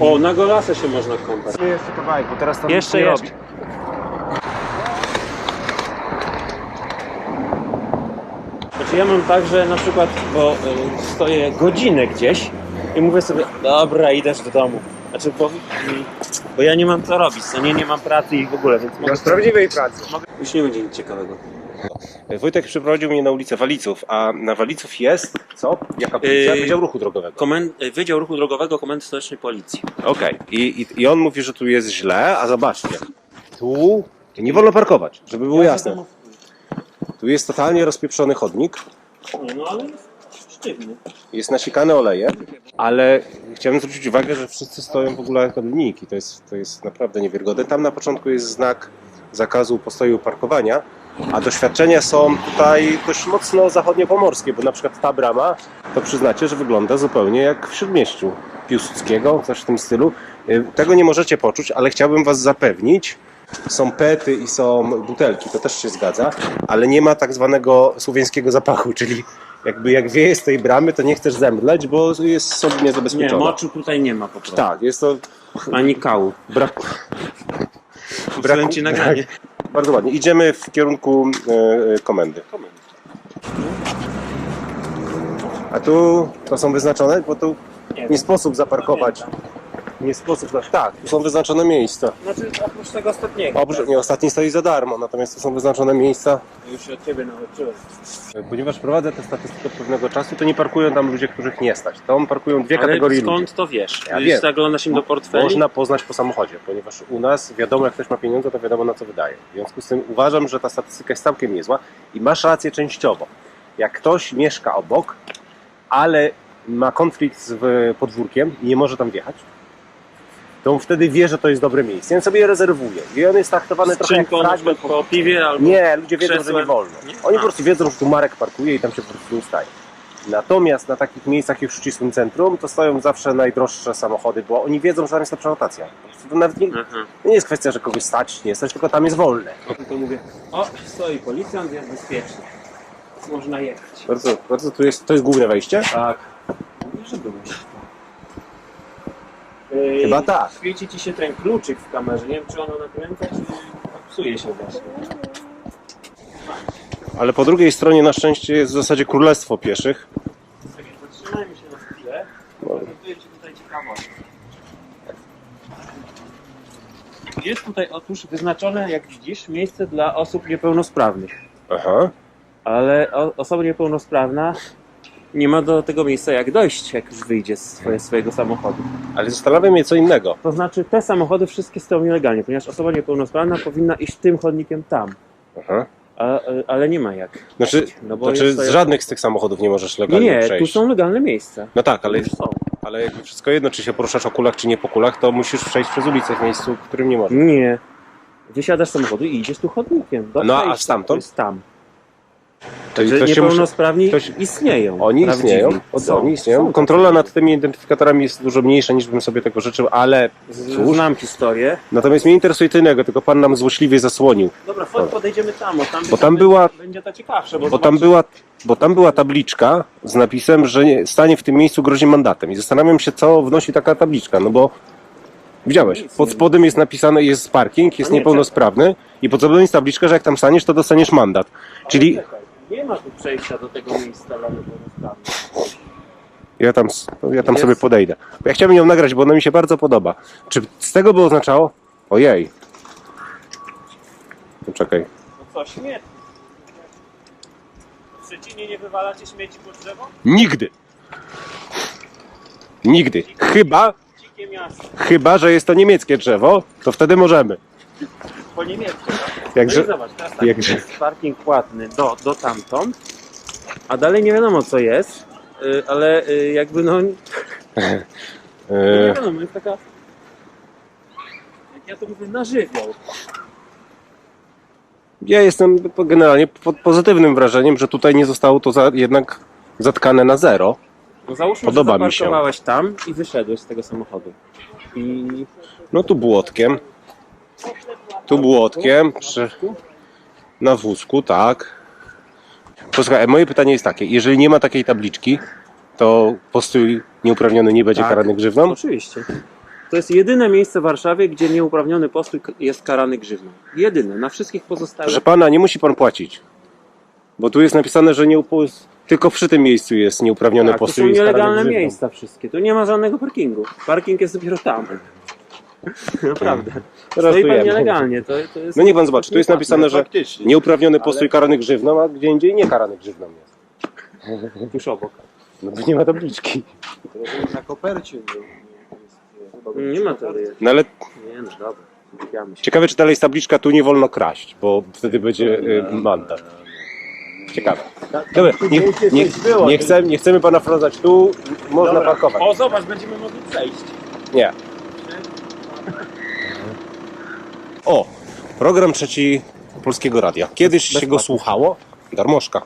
O, na golasę się można kąpać. Jeszcze kawałek, bo teraz tam Jeszcze, nie jeszcze. robi. Znaczy ja mam tak, że na przykład, bo y, stoję godzinę gdzieś i mówię sobie, dobra, idę do domu. Znaczy, bo, mm, bo ja nie mam co robić, no nie, nie mam pracy i w ogóle, więc mogę... Z prawdziwej pracy. Już nie będzie nic ciekawego. Wojtek przyprowadził mnie na ulicę Waliców, a na Waliców jest co? Jaka policja? Yy, Wydział Ruchu Drogowego. Komend- Wydział Ruchu Drogowego Komendy Stołecznej Policji. Okej. I, i, I on mówi, że tu jest źle, a zobaczcie. Tu nie wolno parkować, żeby było jasne. Tu jest totalnie rozpieprzony chodnik, Nie, no ale jest sztywny. jest nasikane oleje, ale chciałem zwrócić uwagę, że wszyscy stoją w ogóle jako linijki. To jest, to jest naprawdę niewiarygodne. Tam na początku jest znak zakazu postoju parkowania, a doświadczenia są tutaj dość mocno zachodniopomorskie, bo na przykład ta brama, to przyznacie, że wygląda zupełnie jak w Śródmieściu Piłsudskiego, coś w tym stylu. Y, Tego nie możecie poczuć, ale chciałbym was zapewnić, są pety i są butelki, to też się zgadza, ale nie ma tak zwanego słowiańskiego zapachu, czyli jakby jak wieje z tej bramy, to nie chcesz zemdleć, bo jest sobie Nie, niezabezpieczona. moczu tutaj nie ma po prostu. Tak, jest to Ani kału. brak... Braku... ci nagranie. Bardzo ładnie. Idziemy w kierunku e, e, komendy. A tu to są wyznaczone, bo tu Nie, nie sposób zaparkować. Nie sposób. na- Tak, tu są wyznaczone miejsca. Znaczy oprócz tego ostatniego. Oprócz, nie, ostatni stoi za darmo, natomiast tu są wyznaczone miejsca. Już się od ciebie nauczyłem. Ponieważ prowadzę tę statystykę od pewnego czasu, to nie parkują tam ludzie, których nie stać. Tam parkują dwie Ale kategorie skąd ludzi. to wiesz? Ja wiem. Zaglądasz im do portfeli? Można poznać po samochodzie, ponieważ u nas wiadomo, jak ktoś ma pieniądze, to wiadomo na co wydaje. W związku z tym uważam, że ta statystyka jest całkiem niezła i masz rację częściowo. Jak ktoś mieszka obok, ale ma konflikt z podwórkiem i nie może tam wjechać, to on wtedy wie, że to jest dobre miejsce. On sobie je rezerwuje. I on jest traktowany trochę jak Skrzynką na fragment. przykład po piwie albo... Nie, ludzie wiedzą, że nie krzesłem. wolno. Nie? Oni A. po prostu wiedzą, że tu Marek parkuje i tam się po prostu nie staje. Natomiast na takich miejscach już w ścisłym centrum to stoją zawsze najdroższe samochody, bo oni wiedzą, że tam jest lepsza rotacja. Po prostu To nawet nie, to nie jest kwestia, że kogoś stać, nie stać, tylko tam jest wolne. To mówię, o, stoi policjant, jest bezpieczny. Można jechać. Bardzo, bardzo tu jest, to jest główne wejście? Tak. Mówię, że byłeś. Yy, Chyba tak. Świeci ci się ten kluczyk w kamerze. Nie wiem, czy ono nakręca, czy psuje się właśnie. Ale po drugiej stronie na szczęście jest w zasadzie królestwo pieszych. Tak, Zatrzymajmy się na chwilę. Prezentuję Ci tutaj ciekawość. Jest tutaj otóż wyznaczone, jak widzisz, miejsce dla osób niepełnosprawnych. Aha. Ale o, osoba niepełnosprawna nie ma do tego miejsca jak dojść, jak już wyjdzie z swoje, swojego samochodu. Ale zastanawia mnie co innego. To znaczy te samochody wszystkie stoją nielegalnie, ponieważ osoba niepełnosprawna powinna iść tym chodnikiem tam. Aha. A, ale nie ma jak. Znaczy, No bo znaczy jest z to- żadnych z tych samochodów nie możesz Nie, legalnie nie, tu przejść. są legalne miejsca. No tak, ale, Już są. ale jakby wszystko jedno, czy się poruszasz o kulach, czy nie po kulach, to musisz przejść przez ulicę w miejscu, w którym nie możesz. Nie. Wysiadasz z samochodu i idziesz tu chodnikiem. Do No, a przejścia, stamtąd? jest tam. Czyli Że ktoś się musi... niepełnosprawni ktoś- istnieją. Oni prawdziwi. istnieją, Są, oni istnieją. są. Kontrola nad tymi identyfikatorami jest dużo mniejsza niż bym sobie tego życzył, ale Z- cóż. Znam historię. Natomiast mnie interesuje innego, tylko pan nam złośliwie zasłonił. Dobra, chodź, podejdziemy tam, bo tam, Bo tam była- będzie ciekawsze. Bo, Bo tam zobaczysz- była, bo tam była tabliczka z napisem, że nie, stanie w tym miejscu grozi mandatem. I zastanawiam się, co wnosi taka tabliczka, no bo widziałeś, Nic pod nie spodem jest napisane, jest parking, jest nie, niepełnosprawny i pod spodem jest tabliczka, że jak tam staniesz, to dostaniesz mandat. Czyli czekaj, Nie ma tu przejścia do tego miejsca dla niepełnosprawnych. ja tam, ja tam Jest. sobie podejdę. Bo ja chciałbym ją nagrać, bo ona mi się bardzo podoba. Czy z tego by oznaczało? Ojej. No Czekaj. No co, śmieci. W Szczecinie nie wywalacie śmieci pod drzewo? Nigdy. Nigdy. Chyba, Dzikie miasto. chyba, że jest to niemieckie drzewo, to wtedy możemy. Po niemiecku. tak? Jakże- No i zobacz, teraz tak, jakże- jest parking płatny do, do tamtąd, a dalej nie wiadomo co jest, y, ale y, jakby no, nie E, wiadomo, jest taka, jak ja to mówię, na żywioł. Ja jestem generalnie pod pozytywnym wrażeniem, że tutaj nie zostało to za, jednak zatkane na zero. No załóżmy, Podoba że mi się. zaparkowałeś tam i wyszedłeś z tego samochodu. I No tu błotkiem. Tu błotkiem. Przy, na wózku, tak. Posłuchaj, moje pytanie jest takie. Jeżeli nie ma takiej tabliczki, to postój nieuprawniony nie będzie Tak. karany grzywną? oczywiście. To jest jedyne miejsce w Warszawie, gdzie nieuprawniony postój k- jest karany grzywną. Jedyne. Na wszystkich pozostałych. Proszę pana, nie musi pan płacić. Bo tu jest napisane, że nie upo... tylko przy tym miejscu jest nieuprawniony tak, to są postój. jest karany nielegalne grzywną. miejsca wszystkie. Tu nie ma żadnego parkingu. Parking jest dopiero tam. Naprawdę. Stoi tu pan nielegalnie. To, to jest No niech pan zobaczy, tu jest napisane, że Faktycznie. nieuprawniony postój karany grzywną, a gdzie indziej nie karany grzywną jest. tuż obok. No bo nie ma tabliczki. Na kopercie był. Nie ma to. No ale Nie no, dobra. Się. ciekawe, czy dalej jest tabliczka, tu nie wolno kraść, bo wtedy będzie y, mandat. Ciekawe. Dobra, nie, nie, nie, chcemy, nie chcemy pana wprowadzać tu, można Dobra. parkować. O, zobacz, będziemy mogli przejść. Nie. O, program trzeci Polskiego Radia. Kiedyś się go słuchało, darmożka.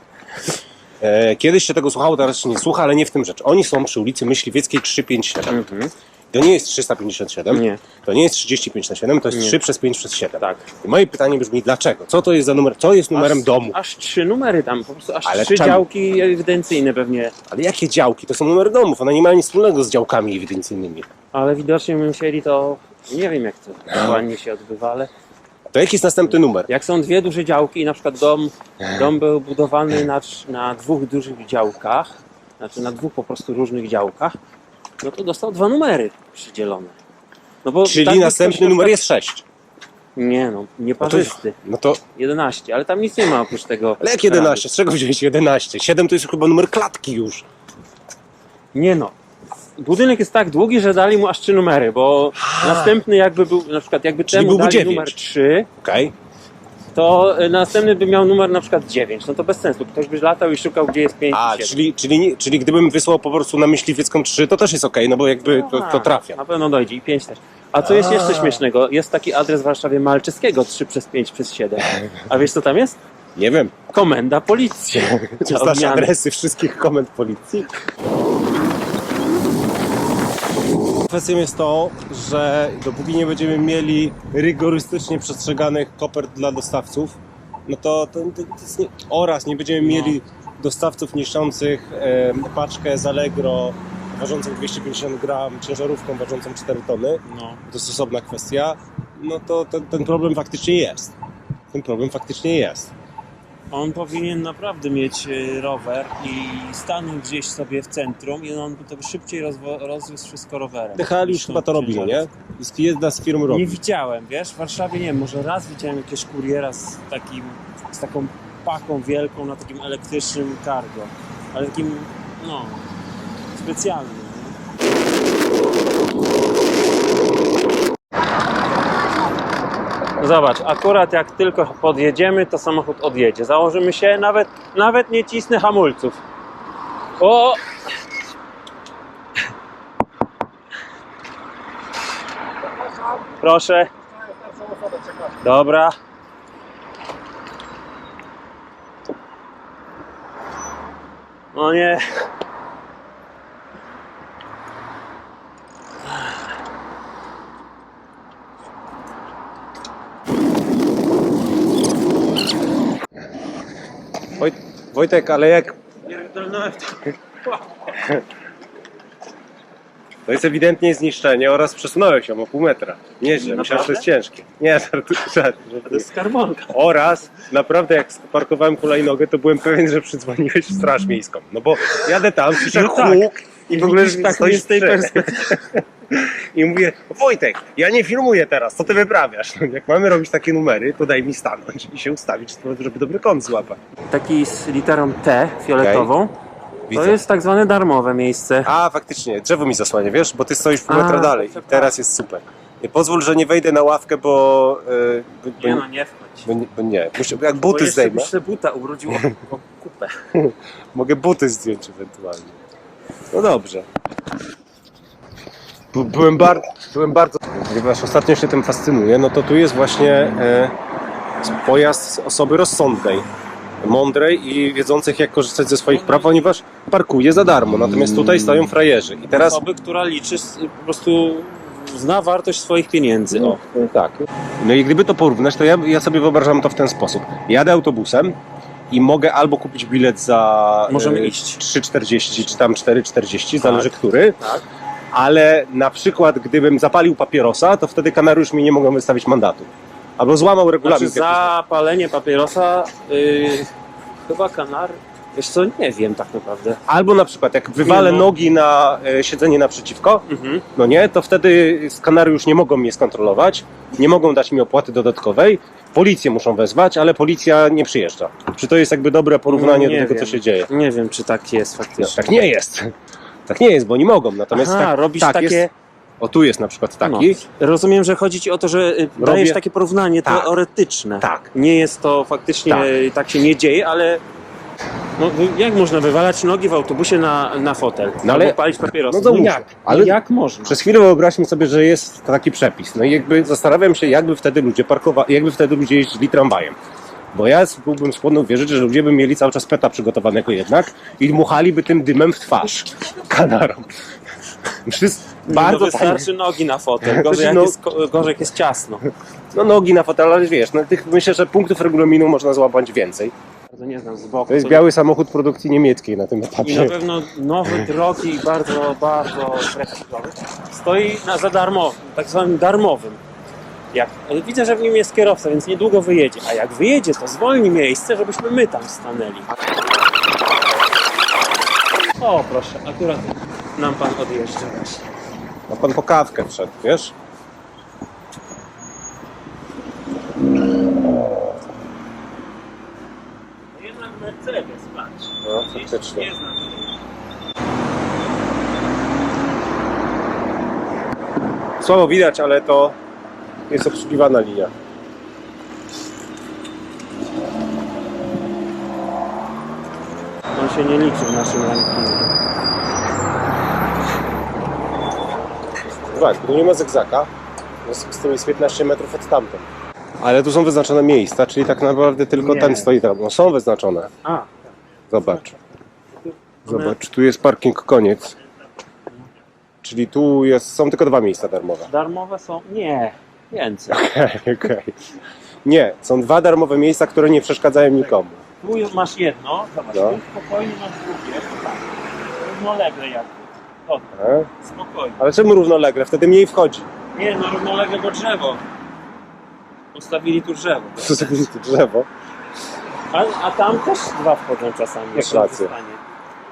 E, kiedyś się tego słuchało, teraz się nie słucha, ale nie w tym rzecz. Oni są przy ulicy Myśliwieckiej 357. Mhm. To nie jest 357, Nie. to nie jest 35 na 7, to jest Nie. 3 przez 5 przez 7. Tak. I moje pytanie brzmi, dlaczego? Co to jest za numer? Co jest numerem aż, domu? Aż trzy numery tam, po prostu aż Ale trzy czemu? działki ewidencyjne pewnie. Ale jakie działki? To są numery domów, one nie mają nic wspólnego z działkami ewidencyjnymi. Ale widocznie musieli to. Nie wiem jak to dokładnie się odbywa, ale To jaki jest następny numer? jak są dwie duże działki i na przykład dom, dom był budowany na, trz- na dwóch dużych działkach, znaczy na dwóch po prostu różnych działkach, no to dostał dwa numery przydzielone. No bo Czyli tak następny ktoś numer jest 6. Nie no, nieparzysty. No to 11, ale tam nic nie ma oprócz tego. Ale jak 11? Z czego wziąłeś 11? 7 to jest chyba numer klatki już. Nie no. Budynek jest tak długi, że dali mu aż trzy numery, bo następny jakby był, na przykład jakby Czyli temu byłby dali dziewięć. numer 3, Okej. to y, następny by miał numer na przykład 9. No to bez sensu. Ktoś by latał i szukał, gdzie jest 5 A, i 7. czyli, czyli, nie- czyli gdybym wysłał po prostu na myśliwiecką 3, to też jest okej, no bo jakby to, to trafia. Na pewno dojdzie i 5 też. A co jest jeszcze A. śmiesznego? Jest taki adres w Warszawie Malczyskiego 3 przez 5 przez 7. A wiesz co tam jest? Nie wiem, Komenda policji. czy Na znasz odmianę. adresy wszystkich komend policji? Kwestią jest to, że dopóki nie będziemy mieli rygorystycznie przestrzeganych kopert dla dostawców, no to, to, to, to jest nie, oraz nie będziemy No. mieli dostawców niszczących e, paczkę z Allegro ważącą 250 gram, ciężarówką ważącą 4 tony, No. to jest osobna kwestia, no to ten, ten problem faktycznie jest. Ten problem faktycznie jest. On powinien naprawdę mieć y, rower i stanąć gdzieś sobie w centrum i on by to szybciej rozwo- rozwiózł wszystko rowerem. DHL już chyba to robi, no nie? Jest jedna z firm robi. Nie widziałem, wiesz, w Warszawie nie wiem, może raz widziałem jakiegoś kuriera z takim, z taką paką wielką na takim elektrycznym cargo, ale takim, no, specjalnym. nie? Zobacz, akurat jak tylko podjedziemy, to samochód odjedzie. Założymy się, nawet, nawet nie cisnę hamulców. O! Proszę. Dobra. O nie. Wojtek, ale jak Pierdolnąłem to. To jest ewidentnie zniszczenie oraz przesunąłeś ją o pół metra. Nieźle, myślałem, że to jest ciężkie. Nie, żartuję, żartuję. To jest skarbonka. Oraz naprawdę jak parkowałem hulajnogę, to byłem pewien, że przydzwoniłeś w straż miejską. No bo jadę tam, słyszę No tak. huk i w ogóle tak stoisz z tej perspektywy. I mówię, Wojtek, ja nie filmuję teraz, co ty wyprawiasz? No, jak mamy robić takie numery, to daj mi stanąć i się ustawić, żeby dobry kąt złapać. Taki z literą T fioletową. To Widzę. jest tak zwane darmowe miejsce. A, faktycznie, drzewo mi zasłania, wiesz, bo ty stoisz pół A, metra dalej i przepraszam. teraz jest super. Pozwól, że nie wejdę na ławkę, bo... Yy, bo, bo, Nie no, nie wchodź. bo, nie- bo nie, Muszę, jak Bo buty jeszcze zdejmę, byś te buta ubrudził o, o kupę. mogę buty zdjąć ewentualnie. No dobrze. By- Byłem, bar byłem bardzo... Ponieważ ostatnio się tym fascynuję, no to tu jest właśnie e, pojazd osoby rozsądnej, mądrej i wiedzących jak korzystać ze swoich praw, ponieważ parkuje za darmo, natomiast tutaj stoją frajerzy. I teraz Osoby, która liczy, s- po prostu zna wartość swoich pieniędzy. O. Tak. No i gdyby to porównać, to ja, ja sobie wyobrażam to w ten sposób. Jadę autobusem i mogę albo kupić bilet za Możemy e, iść. 3,40 czy tam 4,40, Tak. zależy który, Tak. Ale na przykład gdybym zapalił papierosa, to wtedy już mi nie mogą wystawić mandatu. Albo złamał regulamin. Znaczy za palenie papierosa yy, chyba kanar... Wiesz co, nie wiem tak naprawdę. Albo na przykład jak wywalę no. nogi na e, siedzenie naprzeciwko, Mhm. no nie, to wtedy skanery już nie mogą mnie skontrolować, nie mogą dać mi opłaty dodatkowej, policję muszą wezwać, ale policja nie przyjeżdża. Czy to jest jakby dobre porównanie No, do tego, co wiem. się dzieje? Nie wiem, czy tak jest No, faktycznie. tak nie jest. Tak nie jest, bo nie mogą. Natomiast Aha, tak, robisz tak takie... jest. O tu jest na przykład taki. No, rozumiem, że chodzi ci o to, że y, dajesz Robię- takie porównanie Tak. teoretyczne. Tak. Nie jest to faktycznie, Tak. tak, się nie dzieje, ale no, jak można wywalać nogi w autobusie na, na fotel? No ale- Albo palić papierosy? no to muszę. jak? Ale- Ale jak można? Przez chwilę wyobraźmy sobie, że jest taki przepis. No i jakby zastanawiam się, jakby wtedy ludzie parkowali, jakby wtedy ludzie jeździli tramwajem. Bo ja byłbym skłonny wierzyć, że ludzie by mieli cały czas peta przygotowanego jednak i dmuchaliby tym dymem w twarz kanarom. Wszystko bardzo no, wystarczy nogi na fotel, gorzej Znaczy, jak, no- jest, gorzej jak jest ciasno. No nogi na fotel, ale wiesz, no, tych, myślę, że punktów regulaminu można złapać więcej. Znam z boku. To jest biały samochód produkcji niemieckiej na tym I na etapie. pewno nowy, drogi i bardzo, bardzo prestiżowy. Stoi na za darmo, tak zwanym darmowym. Jak, widzę, że w nim jest kierowca, więc niedługo wyjedzie. A jak wyjedzie, to zwolni miejsce, żebyśmy my tam stanęli. O, proszę, akurat nam pan odjeżdża właśnie. A pan po kawkę wszedł, wiesz? No jednak Mercedes, patrz. No, faktycznie. Nie znam. Słabo widać, ale to jest obsługiwana linia. On się nie liczy w naszym rankingu. Tak, tu nie ma zygzaka. Z tym jest 15 metrów od tamtąd. Ale tu są wyznaczone miejsca, czyli tak naprawdę tylko Nie. ten stoi tam. No są wyznaczone. A, Zobacz. Zobacz, tu jest parking koniec. Czyli tu jest, są tylko dwa miejsca darmowe. darmowe są? Nie, więcej. Okej, okej. Nie, są dwa darmowe miejsca, które nie przeszkadzają nikomu. Tu masz jedno, zobacz, No. tu spokojnie masz drugie, tak, równolegle jakby. Dobra, E? spokojnie. Ale czemu równolegle? Wtedy mniej wchodzi. Nie no, równolegle, bo drzewo. Postawili tu drzewo. Za tu drzewo? A, a tam też dwa wchodzą czasami. Masz jak rację. zostanie.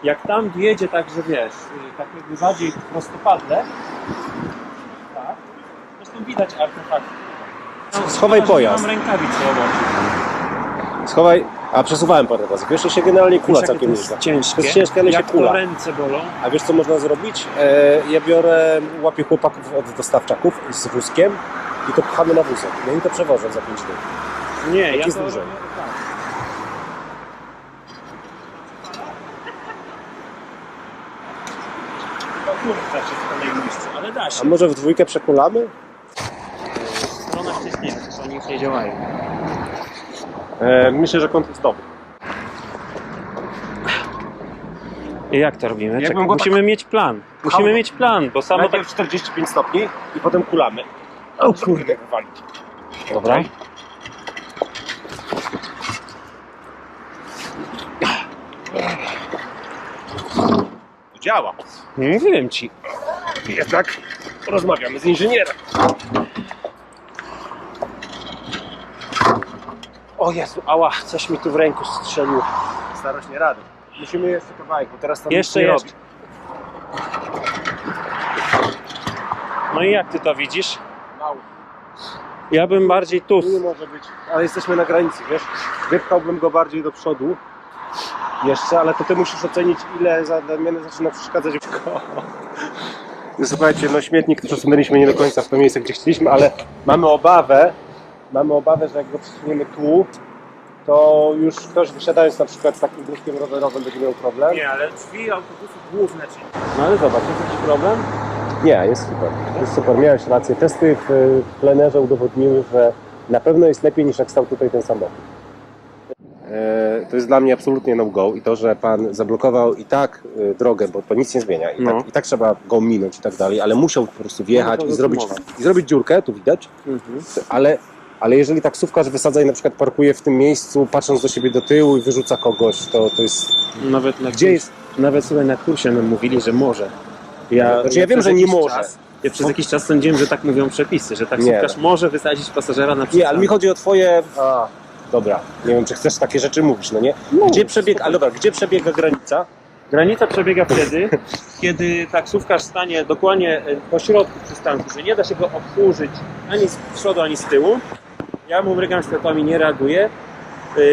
Jak tam jedzie tak, że wiesz, y, tak jakby bardziej prostopadle, tak, zresztą widać artefakty. Schowaj Chyba, że pojazd. Mam rękawice obok. Schowaj. A przesuwałem parę razy. Wiesz, że się generalnie kula Wiesz, jakie całkiem to nieźle. jest ciężkie. To jest ciężkie, ale się Jak to kula. ręce bolą. A wiesz co można zrobić? E, ja biorę, łapię chłopaków od dostawczaków z wózkiem i to pchamy na wózek. No i to przewożę za 5 dni. Nie, ja jest to dłużej. robię tak. Chyba kurczę się w ale da A się. może w dwójkę przekulamy? Nie działają. E, myślę, że kąt jest dobry. I jak to robimy? Go tak- musimy mieć plan. Musimy Halo. mieć plan, bo samo tak... Najpierw 45 stopni i potem kulamy. O kurde, wywalić. Dobra. To działa. Mówiłem ci. Jednak rozmawiamy z inżynierem. O Jezu, ała, coś mi tu w ręku strzeliło. Starasz nie rady. Musimy jeszcze kawałek, bo teraz tam Jeszcze, nic nie jeszcze. robi. No i jak ty to widzisz? Mało. Ja bym bardziej tu. Nie może być. Ale jesteśmy na granicy, wiesz? Wypchałbym go bardziej do przodu. Jeszcze, ale to ty musisz ocenić, ile zadamiany zaczyna przeszkadzać. Słuchajcie, no śmietnik przesunęliśmy nie do końca w to miejsce, gdzie chcieliśmy, ale mamy obawę, mamy obawę, że jak go przesuniemy tu, to już ktoś wysiadając na przykład z takim wózkiem rowerowym będzie miał problem. Nie, ale drzwi autobusów główne, czyli... No ale zobacz, jest jakiś problem? Nie, jest super. Jest super, miałeś rację. Testy w plenerze udowodniły, że na pewno jest lepiej niż jak stał tutaj ten samochód. E, To jest dla mnie absolutnie no-go i to, że pan zablokował i tak y, drogę, bo to nic nie zmienia i, No. tak, i tak trzeba go minąć i tak dalej, ale musiał po prostu wjechać No i, zrobić, i zrobić dziurkę, tu widać, Mhm. ale, ale jeżeli taksówkarz wysadza i na przykład parkuje w tym miejscu, patrząc do siebie do tyłu i wyrzuca kogoś, to, to jest... Nawet na Gdzie jest... Nawet sobie na kursie nam mówili, że może. Ja, Znaczy, ja wiem, że nie może. Czas, ja przez jakiś czas sądziłem, że tak mówią przepisy, że taksówkarz Nie. może wysadzić pasażera na przystanek. Nie, ale mi chodzi o twoje... A, dobra. Nie wiem, czy chcesz takie rzeczy mówić, no nie? Gdzie przebiega... Ale dobra, gdzie przebiega granica? Granica przebiega wtedy, kiedy taksówkarz stanie dokładnie e, po środku przystanku, że nie da się go obsłużyć ani z przodu, ani z tyłu. Ja mu mrygam światłami, nie reaguję. Yy,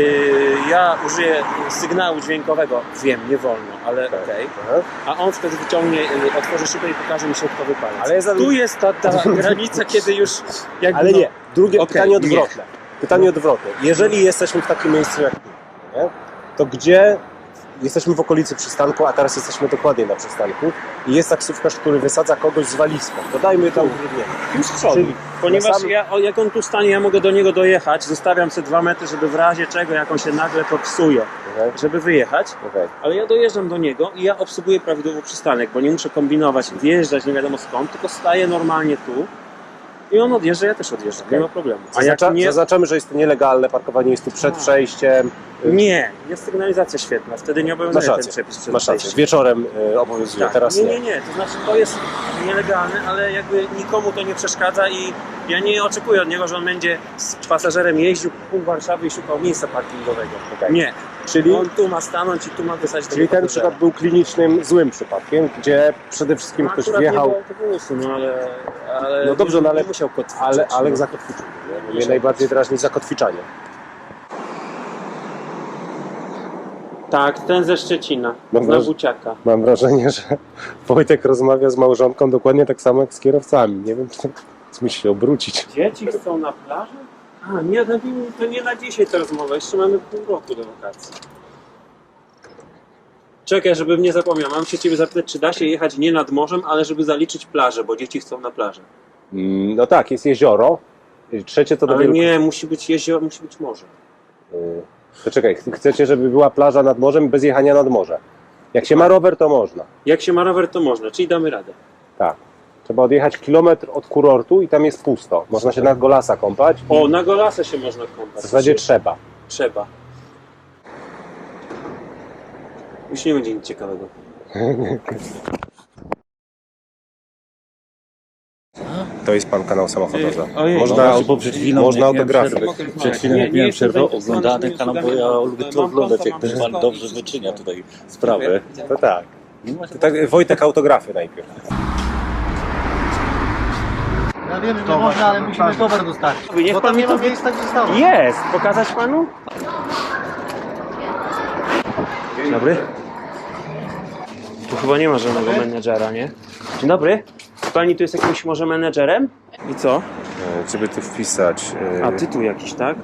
Ja użyję sygnału dźwiękowego. Wiem, nie wolno, ale okej. A on wtedy wyciągnie, yy, otworzy szybę i pokaże mi środkowy palec. Ale ja Tu jest ta, ta granica, kiedy już jakby Ale no, nie, drugie Okej, pytanie nie. odwrotne. Pytanie odwrotne. Jeżeli jesteśmy w takim miejscu jak tu, nie? to gdzie jesteśmy w okolicy przystanku, a teraz jesteśmy dokładnie na przystanku i jest taksówkarz, który wysadza kogoś z walizką. Dodajmy to utrudnienie. Już z przodu. Czyli Ponieważ sam- ja, o, jak on tu stanie, ja mogę do niego dojechać, zostawiam sobie dwa metry, żeby w razie czego, jak on się nagle popsuje, Okej, żeby wyjechać, okej. ale ja dojeżdżam do niego i ja obsługuję prawidłowo przystanek, bo nie muszę kombinować, wjeżdżać nie wiadomo skąd, tylko staję normalnie tu i on odjeżdża, ja też odjeżdżam, nie ma problemu. A jak Zaznacza, nie, Zaznaczamy, że jest to nielegalne parkowanie, jest tu przed Tak. przejściem. nie, jest sygnalizacja świetna, wtedy nie Masz obowiązuje ten rację, przepis przed Masz rację. przejściem. Wieczorem y, obowiązuje, Tak. teraz nie, nie. nie, nie, to znaczy to jest nielegalne, ale jakby nikomu to nie przeszkadza i ja nie oczekuję od niego, że on będzie z pasażerem jeździł pół Warszawy i szukał miejsca parkingowego. Okej. Nie, Czyli, on tu ma stanąć i tu ma wysadzić czyli ten przykład był klinicznym, złym przypadkiem, gdzie przede wszystkim No, ktoś akurat wjechał, Nie było autobusu, no ale, ale No dobrze, nie, no ale- nie musiał kotwiczyć. ale, ale no. zakotwiczył. nie? Mnie Musiał. najbardziej drażni zakotwiczanie. Tak, ten ze Szczecina, Dobra. z Buciaka. Mam wrażenie, że Wojtek rozmawia z małżonką dokładnie tak samo jak z kierowcami. Nie wiem, czy musi się obrócić. Dzieci chcą na plażę? A, nie, to nie, to nie na dzisiaj ta rozmowa, jeszcze mamy pół roku do wakacji. Czekaj, żebym nie zapomniał, mam się ciebie zapytać, czy da się jechać nie nad morzem, ale żeby zaliczyć plażę, bo dzieci chcą na plażę. Mm, No tak, jest jezioro. Trzecie to Ale dopiero... nie, musi być jezioro, musi być morze. Y, To czekaj, ch- chcecie, żeby była plaża nad morzem bez jechania nad morze. Jak się ma rower, to można. Jak się ma rower, to można, czyli damy radę. Tak. Trzeba odjechać kilometr od kurortu i tam jest pusto. Można się na golasa kąpać. O, na Golasę się można kąpać. W zasadzie trzeba. Trzeba. Już nie będzie nic ciekawego. To jest pan kanał samochodowy. Ojej. Można, No, bo przed chwilą można miałem autografy. przerwę- Przed chwilą Nie, miałem jestem przerwę, zainteresowany tymi kanał, bo ja lubię to oglądać, jak wszystko. pan dobrze wyczynia tutaj sprawę. To tak. Nie ma się tak. Wojtek autografy najpierw. Ja wiem, że nie można, ale musimy towar dostarczyć. Niech Bo pan tam mi nie ma to- miejsca, gdzie stało. Jest! Pokazać panu? Dzień dobry. Tu chyba nie ma żadnego menedżera, nie? Dzień dobry. Pani tu jest jakimś może menedżerem? I co? Żeby tu wpisać. A tytuł jakiś, tak?